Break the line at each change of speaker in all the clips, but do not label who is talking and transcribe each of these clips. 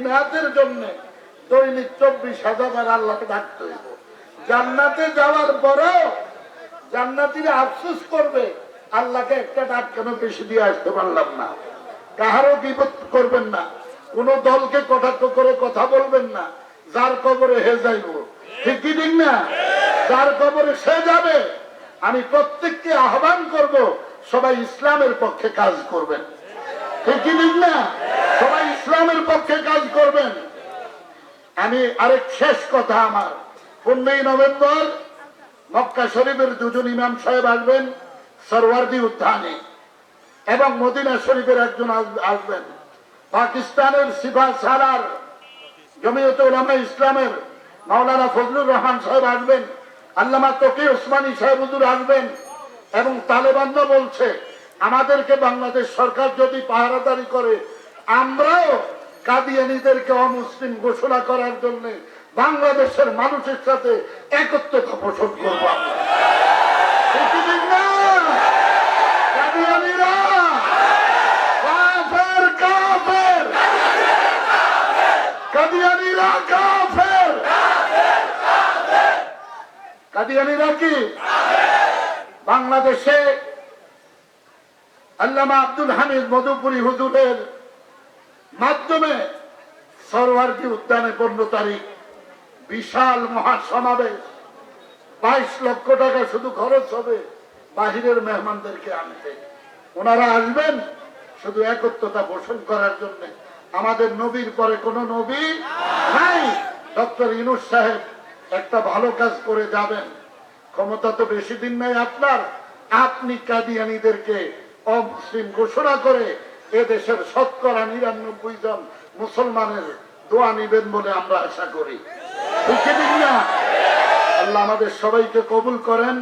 ইনাতের জন্য দৈনিক চব্বিশ হাজার আল্লাহকে ডাকতে হইব। জান্নাতে যাওয়ার পরেও জান্নাতিরা আফসোস করবে, আল্লাহকে একটা ডাক কেন বেশি দিয়ে আসতে পারলাম না? কাহারও বিপদ করবেন না, কোন দলকে কটাক্ষ করে কথা বলবেন না, যার কবরে হে যাইব। ঠিক কি ঠিক না? যার কবরে সে যাবে। আমি প্রত্যেককে আহ্বান করব, সবাই ইসলামের পক্ষে কাজ করবেন। ঠিক কি ঠিক না সবাই ইসলামের পক্ষে কাজ করবেন আমি আরেক শেষ কথা আমার। পনেরোই নভেম্বর মক্কা শরীফের দুজন ইমাম সাহেব আসবেন, সরওয়ার্দি উদ্যানে। এবং মদিনা শরীফের একজন আসবেন। পাকিস্তানের সিফা সালার জমিয়ত উলামা ইসলামের মাওলানা ফজলুর রহমান সাহেব আসবেন, আল্লামা তকি ওসমানী সাহেব হুজুর আসবেন, এবং তালেবানরা বলছে, আমাদেরকে বাংলাদেশ সরকার যদি পাহারাদারি করে, আমরাও কাদিয়ানিদেরকে অমুসলিম ঘোষণা করার জন্য বাংলাদেশের মানুষের সাথে একত্রতা পোষণ করব বাংলাদেশে আল্লামা আব্দুল হামিদ মধুপুরী হুজুরের মাধ্যমে সরওয়ার্দি উদ্যানে পনেরো তারিখ, বিশাল মহাসমাবেশ। বাইশ লক্ষ টাকা শুধু খরচ হবে বাহিরের মেহমানদেরকে আনতে। ওনারা আসবেন শুধু একত্রতা পোষণ করার জন্য। আমাদের নবীর পরে কোন নবী নাই। ডক্টর ইনুস সাহেব একটা ভালো কাজ করে যাবেন। ক্ষমতা তো বেশি দিন নাই আপনার। আপনি কাদিয়ানিদেরকে অমুসলিম ঘোষণা করে এদেশের শতকরা নিরানব্বই জন মুসলমানের দোয়া নিবেন বলে আমরা আশা করি। না? আল্লাহ আমাদের সবাইকে কবুল করেন।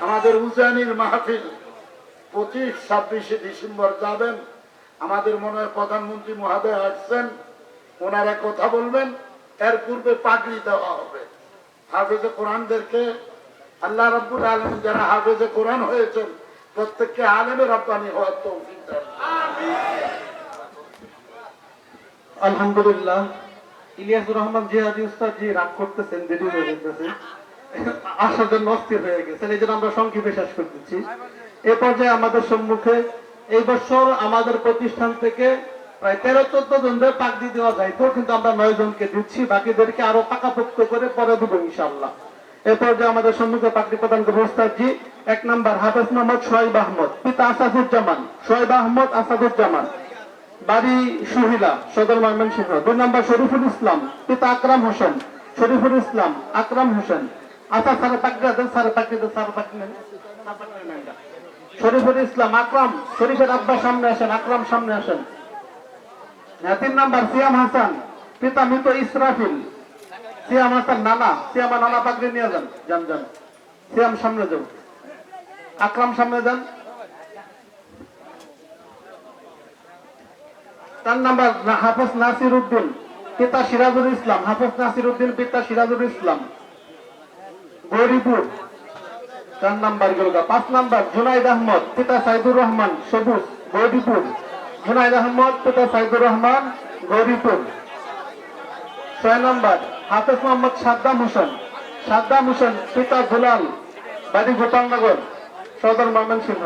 আমাদের উজানির মাহফিল পঁচিশ, ছাব্বিশে ডিসেম্বর যাবেন। আমাদের মনে হয় প্রধানমন্ত্রী মহাদয় আসছেন, ওনারা কথা বলবেন। এর পূর্বে পাগড়ি দেওয়া হবে। হাফেজে কোরআনদেরকে আল্লাহ রাব্বুল আলম যারা হাফেজে কোরআন হয়েছেন, প্রত্যেককে আলেমের রপ্তানি হওয়ার তৌফিক দেন
আলহামদুলিল্লাহ। ইলিয়াসুর রহমান উস্তাদ জি রাগ করতেছেন, দেরি হয়ে আসার জন্য অস্থির হয়ে এই জন্য আমরা সংক্ষেপে শেষ এ পর্যায়ে আমাদের সম্মুখে এই বছর আমাদের প্রতিষ্ঠান থেকে প্রায় তেরো, চোদ্দ দেওয়া কিন্তু আমরা নয় জনকে দিচ্ছি, বাকিদেরকে আরও পাকাপোক্ত করে পরে দেবো ইনশাল্লাহ এ পর্যায়ে আমাদের সম্মুখে পাগড়ি প্রদান ওস্তাদজি এক নম্বর হাফেজ মোহাম্মদ সোহাইব আহমদ, পিতা আসাদুজ্জামান, সোহাইব আহমদ আসাদুজ্জামান। বাড়ি সুহিলা সদর ময়মনসিংহ। দুই নম্বর শরীফুল ইসলাম পিতা আকরাম হোসেন। শরীফুল ইসলাম আকরাম হোসেন। আচ্ছা স্যার পাকড়া দেন স্যার পাকড়ি দেন স্যার পাকড়ি। শরীফুল ইসলাম আকরাম শরীফের আব্বা সামনে আসেন আকরাম সামনে আসেন। হ্যাঁ, তিন নম্বর সিয়াম হাসান পিতা মৃত ইসরাফিল। সিয়াম হাসান নানা সিয়ামা নানা পাকড়ি নিয়ে যান যান যান। সিয়াম সামনে যাও। আকরাম সামনে যান। চার নাম্বার হাফেজ নাসির উদ্দিন, পিতা সিরাজুল ইসলাম, হাফেজ নাসির উদ্দিন, পিতা সিরাজুল ইসলাম। গৌরীপুর চার নাম্বার গেলগা। পাঁচ নাম্বার, জুনাইদ আহমদ, পিতা সাইদুর রহমান, সবুজ, গৌরীপুর। জুনাইদ আহমদ, পিতা সাইদুর রহমান, গৌরীপুর। ছয় নাম্বার, হাফেজ মোহাম্মদ সাদ্দাম হোসেন। সাদ্দাম হোসেন, পিতা দুলাল, বাড়ি গোপালনগর, সদর ময়মনসিংহ।